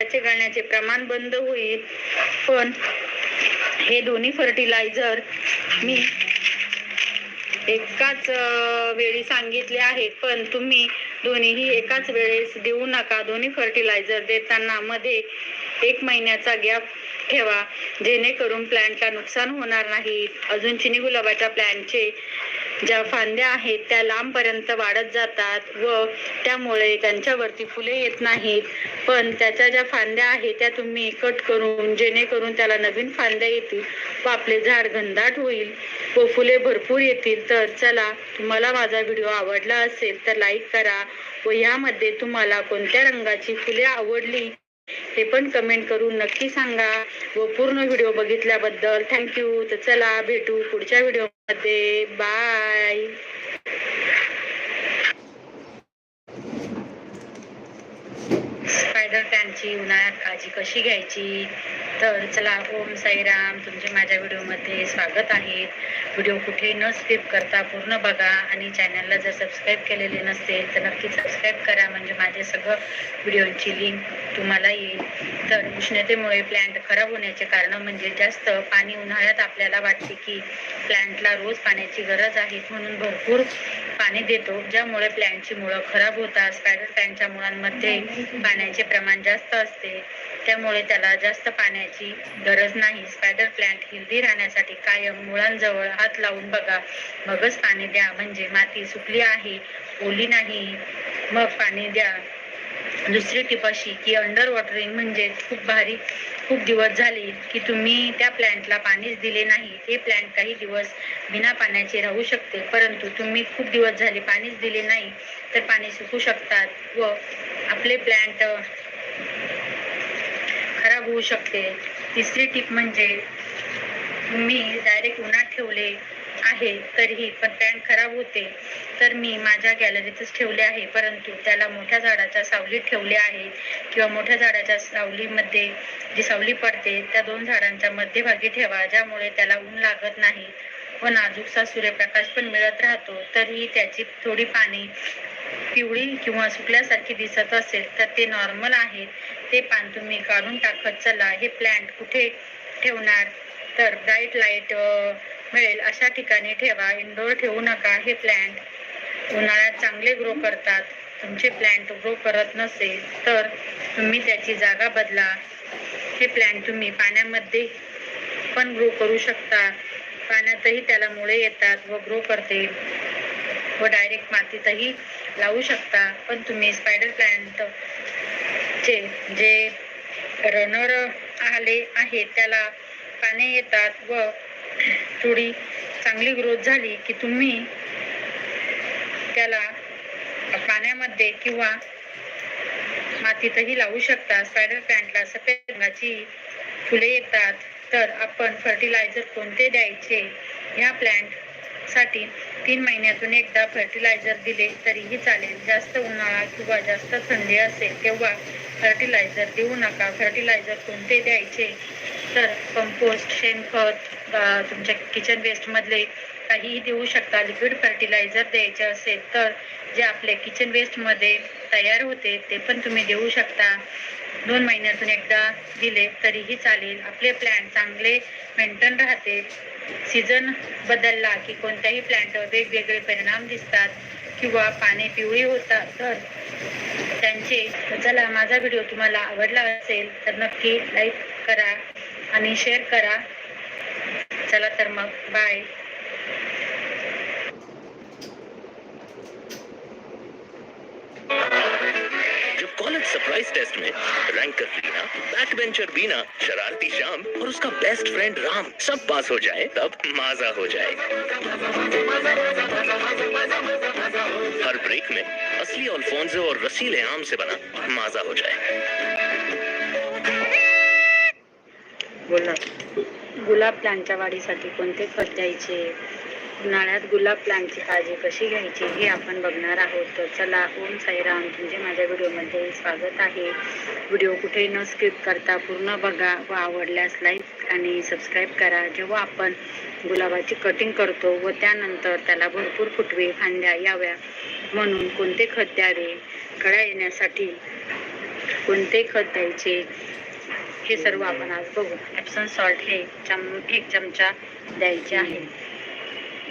त्याचे गळण्याचे प्रमाण बंद होईल. पण हे दोन्ही फर्टिलायझर मी एकाच वेळी सांगितले आहेत. पण तुम्ही दोन्हीही एकाच वेळेस देऊ नका. दोन्ही फर्टिलायझर देताना मध्ये एक महिन्याचा गॅप ठेवा. जेणेकरून प्लॅन्टला नुकसान होणार नाही. अजून चिनी गुलाबाच्या प्लॅन्टचे ज्या फांद्या आहेत त्या लांबपर्यंत वाढत जातात व त्यामुळे त्यांच्यावरती फुले येत नाहीत. पण त्याच्या ज्या फांद्या आहेत त्या तुम्ही कट करून जेणेकरून त्याला नवीन फांद्या येतील व आपले झाड घनदाट होईल व फुले भरपूर येतील. तर चला तुम्हाला माझा व्हिडिओ आवडला असेल तर लाईक करा व यामध्ये तुम्हाला कोणत्या रंगाची फुले आवडली हे पण कमेंट करून नक्की सांगा व पूर्ण व्हिडिओ बघितल्याबद्दल थँक्यू. तर चला भेटू पुढच्या व्हिडिओमध्ये. बाय. स्पायडर उन्हाळ्यात काळजी कशी घ्यायची? तर चला ओम साईराम तुमचे माझ्या व्हिडिओमध्ये स्वागत आहे. व्हिडिओ कुठे न स्किप करता पूर्ण बघा आणि चॅनलला जर सबस्क्राईब केलेले नसेल तर नक्की सबस्क्राईब करा. म्हणजे माझे सगळं व्हिडिओची लिंक तुम्हाला येईल. तर उष्णतेमुळे प्लॅन्ट खराब होण्याचे कारण म्हणजे जास्त पाणी उन्हाळ्यात आपल्याला वाटते की प्लॅन्टला रोज पाण्याची गरज आहे म्हणून भरपूर पाणी देतो. ज्यामुळे प्लॅन्टची मुळं खराब होतात. स्पायडर प्लॅन्टच्या मुळांमध्ये पाण्याचे प्रमाण जास्त असते. त्यामुळे त्याला जास्त पाण्याची गरज नाही. स्पायडर प्लॅन्ट हेल्दी राहण्यासाठी कायम मुळांजवळ हात लावून बघा. मगच पाणी द्या. म्हणजे माती सुकली आहे. ओली नाही. मग पाणी द्या. दुसरी टिप अशी की अंडर वॉटरिंग म्हणजे खूप भारी खूप दिवस झाले की तुम्ही त्या प्लॅन्टला पाणीच दिले नाही. हे प्लॅन्ट काही दिवस बिना पाण्याचे राहू शकते. परंतु तुम्ही खूप दिवस झाले पाणीच दिले नाही तर पाणी सुकू शकतात व आपले प्लॅन्ट खराब होऊ शकते. तिसरी टीप म्हणजे मी डायरेक्ट उन्हात ठेवले आहे तरीही पण पॅन्ट खराब होते. तर मी माझ्या गॅलरीतच ठेवले आहे परंतु त्याला मोठ्या झाडाच्या सावलीत ठेवले आहे. किंवा मोठ्या झाडाच्या सावलीमध्ये जी सावली पडते त्या दोन झाडांच्या मध्यभागी ठेवा ज्यामुळे त्याला ऊन लागत नाही. व नाजूकसा सूर्यप्रकाश पण मिळत राहतो तरीही त्याची थोडी पाने पिवळी किंवा सुकल्यासारखी दिसत असेल तर ते नॉर्मल आहे. ते पान तुम्ही काढून टाकत चला. हे प्लॅन्ट कुठे ठेवणार? तर ब्राईट लाइट मिळेल. अशा ठिकाणी ठेवा. इनडोअर ठेवू नका. हे प्लॅन्ट उन्हाळ्यात चांगले ग्रो करतात. तुमचे प्लॅन्ट ग्रो करत नसेल तर तुम्ही त्याची जागा बदला. हे प्लॅन्ट तुम्ही पाण्यामध्ये पण ग्रो करू शकता. पाण्यातही त्याला मुळे येतात व ग्रो करते. व डायरेक्ट मातीतही लावू शकता. पण तुम्ही स्पायडर प्लॅन्ट चे जे रनर आले आहे त्याला पाने येतात व थोडी चांगली ग्रोथ झाली की तुम्ही त्याला पाण्यामध्ये किंवा मातीतही लावू शकता. स्पायडर प्लॅन्टला सफेद रंगाची फुले येतात. तर आपण फर्टिलायझर कोणते द्यायचे? या प्लॅन्टसाठी तीन महिन्यातून एकदा फर्टिलायझर दिले तरीही चालेल. जास्त उन्हाळा किंवा जास्त थंडी असेल तेव्हा फर्टिलायझर देऊ नका. फर्टिलायझर कोणते द्यायचे? तर कंपोस्ट शेणखत तुमच्या किचन वेस्टमधले काहीही देऊ शकता. लिक्विड फर्टिलायझर द्यायचे असेल तर जे आपले किचन वेस्टमध्ये तयार होते ते पण तुम्ही देऊ शकता. दोन महिन्यातून एकदा दिले तरीही चालेल. आपले प्लॅन्ट चांगले मेंटेन राहते. सीझन बदलला की कोणत्याही प्लॅन्टवर वेगवेगळे परिणाम दिसतात किंवा पाने पिवळी होतात. तर त्यांचे चला माझा व्हिडिओ तुम्हाला आवडला असेल तर नक्की लाईक करा. आणि शेअर करा. चला तर मग बाय सरप्राइज़ टेस्ट में ranker Reena back bencher Beena, शरारती श्याम और उसका बेस्ट फ्रेंड राम सब पास हो जाए, तब माजा हो जाए। हर ब्रेक में असली अल्फोंसो और रसीले आम से बना माजा हो जाए। बोला. गुलाब प्लांटच्या वाढीसाठी कोणते खत द्यायचे? उन्हाळ्यात गुलाब प्लांटची काळजी कशी घ्यायची हे आपण बघणार आहोत. तर चला ओम साईराम. तुमचे माझ्या व्हिडिओमध्ये स्वागत आहे. व्हिडिओ कुठे न स्किप करता पूर्ण बघा व आवडल्यास लाईक आणि सबस्क्राईब करा. जेव्हा आपण गुलाबाची कटिंग करतो व त्यानंतर त्याला भरपूर फुटवे फांद्या याव्या म्हणून कोणते खत द्यावे? कळ्या येण्यासाठी कोणते खत द्यायचे? हे सर्व आपण आज बघू. ॲप्सन सॉल्ट हे चम एक चमचा द्यायचे आहे.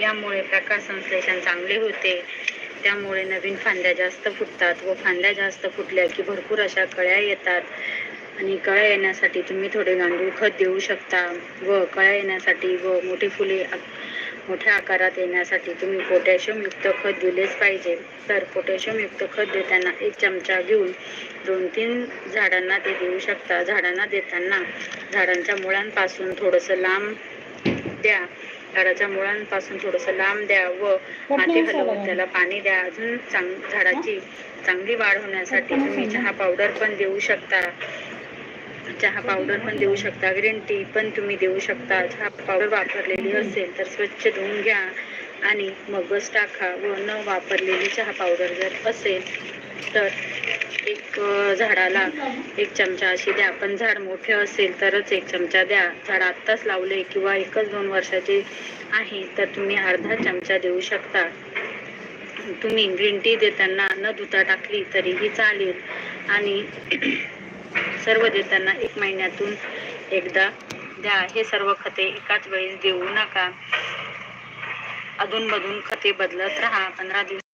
यामुळे प्रकाश संश्लेषण चांगले होते. त्यामुळे नवीन फांद्या जास्त फुटतात व फांद्या जास्त फुटल्या की भरपूर अशा कळ्या येतात. आणि कळ्या येण्यासाठी तुम्ही थोडे गांडूळ खत देऊ शकता व कळ्या येण्यासाठी व मोठी फुले मोठ्या आकारात येण्यासाठी तुम्ही पोटॅशियम युक्त खत दिलेच पाहिजे. तर पोटॅशियम युक्त खत देताना एक चमचा घेऊन दोन तीन झाडांना ते देऊ शकता. झाडांना देताना झाडांच्या मुळांपासून थोडंसं लांब द्या. झाडाच्या मुळांपासून थोडंसं लांब द्या व माती हलवून त्याला पाणी द्या. अजून चांग झाडाची चांगली वाढ होण्यासाठी तुम्ही चहा पावडर पण देऊ शकता. चहा पावडर पण देऊ शकता. ग्रीन टी पण तुम्ही देऊ शकता. चहा पावडर वापरलेली असेल तर स्वच्छ धुवून घ्या आणि मगच टाका व न वापरलेली चहा पावडर जर असेल तर एक झाडाला एक चमचा अशी द्या. पण झाड मोठे असेल तरच एक चमचा द्या. झाड आत्ताच लावले किंवा एकच दोन वर्षाचे आहे तर तुम्ही अर्धा चमचा देऊ शकता. तुम्ही ग्रीन टी देताना न धुता टाकली तरीही चालेल. आणि सर्व देताना एक महिन्यातून एकदा द्या. हे सर्व खते एकाच वेळेस देऊ नका. अधूनमधून खते बदलत राहा. पंधरा दिवस